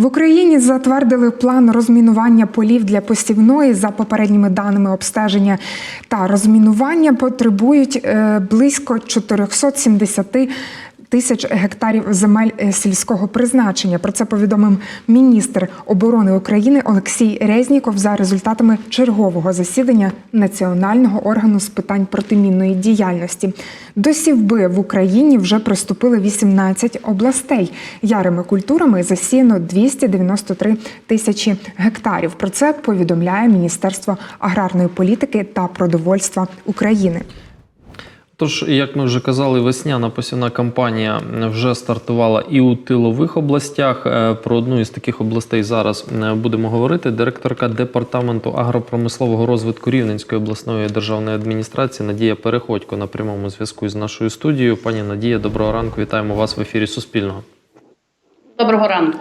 В Україні затвердили план розмінування полів для посівної за попередніми даними обстеження. Та розмінування потребують е, близько 470 тисяч гектарів земель е, сільського призначення. Про це повідомив міністр оборони України Олексій Резніков за результатами чергового засідання національного органу з питань протимінної діяльності. До сівби в Україні вже приступили 18 областей. Ярими культурами засіяно 293 тисячі гектарів. Про це повідомляє Міністерство аграрної політики та продовольства України. Тож, як ми вже казали, весняна посівна кампанія вже стартувала і у тилових областях. Е, Про одну із таких областей зараз е, будемо говорити. Директорка департаменту агропромислового розвитку Рівненської обласної державної адміністрації Надія Переходько на прямому зв'язку з нашою студією. Пані Надія, доброго ранку. Вітаємо вас в ефірі Суспільного. Доброго ранку.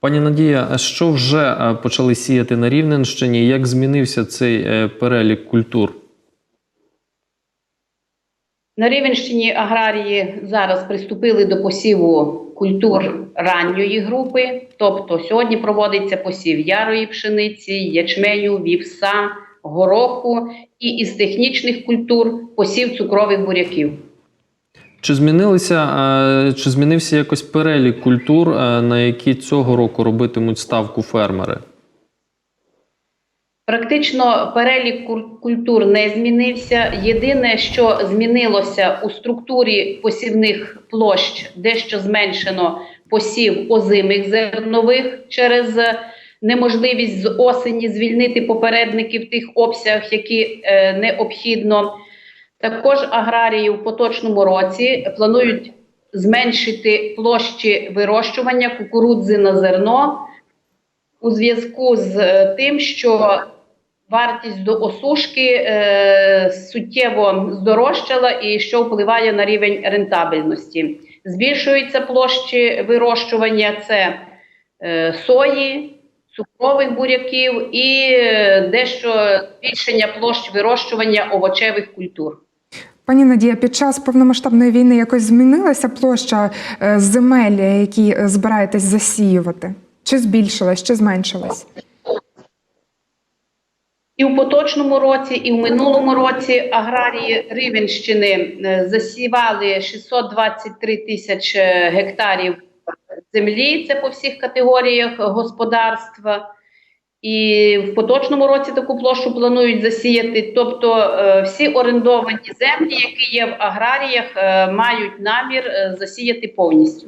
Пані Надія, що вже е, почали сіяти на Рівненщині? Як змінився цей перелік культур? На Рівенщині аграрії зараз приступили до посіву культур ранньої групи. Тобто сьогодні проводиться посів ярої пшениці, ячменю, вівса, гороху і із технічних культур посів цукрових буряків. Чи змінилися, е, чи змінився якось перелік культур, е, на які цього року робитимуть ставку фермери? Практично перелік культур не змінився. Єдине, що змінилося у структурі посівних площ, дещо зменшено посів озимих зернових через неможливість з осені звільнити попередників тих обсягах, які е, необхідно. Також аграрії в поточному році планують зменшити площі вирощування кукурудзи на зерно у зв'язку з е, тим, що вартість до осушки е, суттєво здорожчала і що впливає на рівень рентабельності. Збільшуються площі вирощування це е, сої, цукрових буряків і е, дещо збільшення площ вирощування овочевих культур. Пані Надія, під час повномасштабної війни якось змінилася площа е, земель, які е, збираєтесь засіювати? Чи збільшилась, чи зменшилась? І в поточному році, і в минулому році аграрії Рівенщини е, засівали 623 тисячі гектарів землі. Це по всіх категоріях господарства. І в поточному році таку площу планують засіяти. Тобто е, всі орендовані землі, які є в аграріях, е, мають намір засіяти повністю.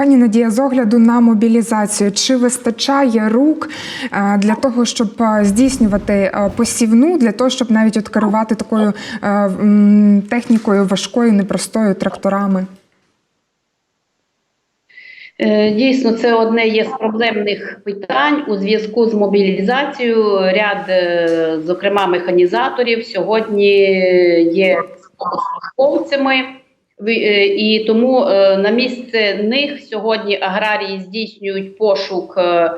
Пані Надія, з огляду на мобілізацію, чи вистачає рук е, для того, щоб е, здійснювати е, посівну, для того, щоб навіть от керувати такою технікою важкою, непростою тракторами? Дійсно, це одне є з проблемних питань у зв'язку з мобілізацією. Ряд, зокрема, механізаторів сьогодні є службовцями, Ви- е, і тому е, на місце них сьогодні аграрії здійснюють пошук е,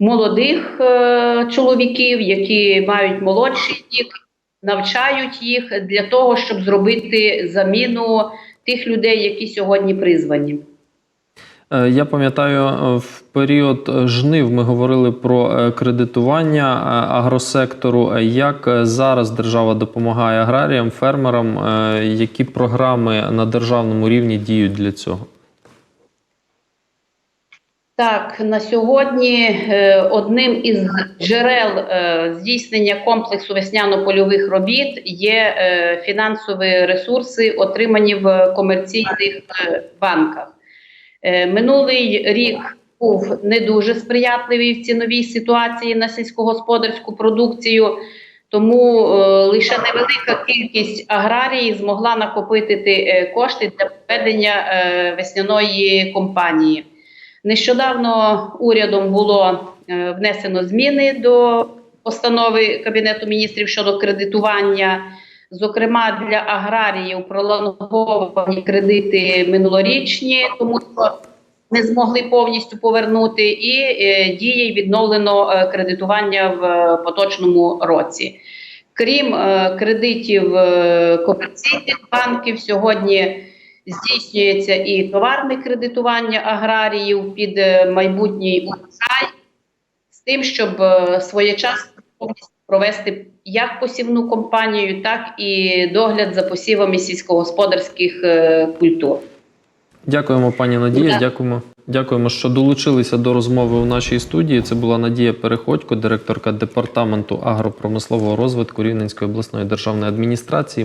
молодих е, чоловіків, які мають молодший вік, навчають їх для того, щоб зробити заміну тих людей, які сьогодні призвані. Е, Я пам'ятаю, е, в період е, жнив ми говорили про кредитування агросектору. Як зараз держава допомагає аграріям, фермерам? Які програми на державному рівні діють для цього? Так, на сьогодні одним із джерел здійснення комплексу весняно-польових робіт є фінансові ресурси, отримані в комерційних банках. Е, минулий рік був не дуже сприятливий в ціновій ситуації на сільськогосподарську продукцію. Тому е, лише невелика кількість аграрії змогла накопити е, кошти для проведення весняної кампанії. Нещодавно урядом було внесено зміни до постанови Кабінету міністрів щодо кредитування. Зокрема, для аграріїв пролонговані кредити минулорічні, тому що не змогли повністю повернути, і е, діє відновлено е, кредитування в е, поточному році. Крім е, кредитів е, комерційних банків, сьогодні здійснюється і товарне кредитування аграріїв під е, майбутній урожай, з тим, щоб е, своєчасно провести як посівну кампанію, так і догляд за посівами сільськогосподарських е, культур. Дякуємо, пані Надія. Да. Дякуємо. Дякуємо, що долучилися до розмови у нашій студії. Це була Надія Переходько, директорка департаменту агропромислового розвитку Рівненської обласної державної адміністрації.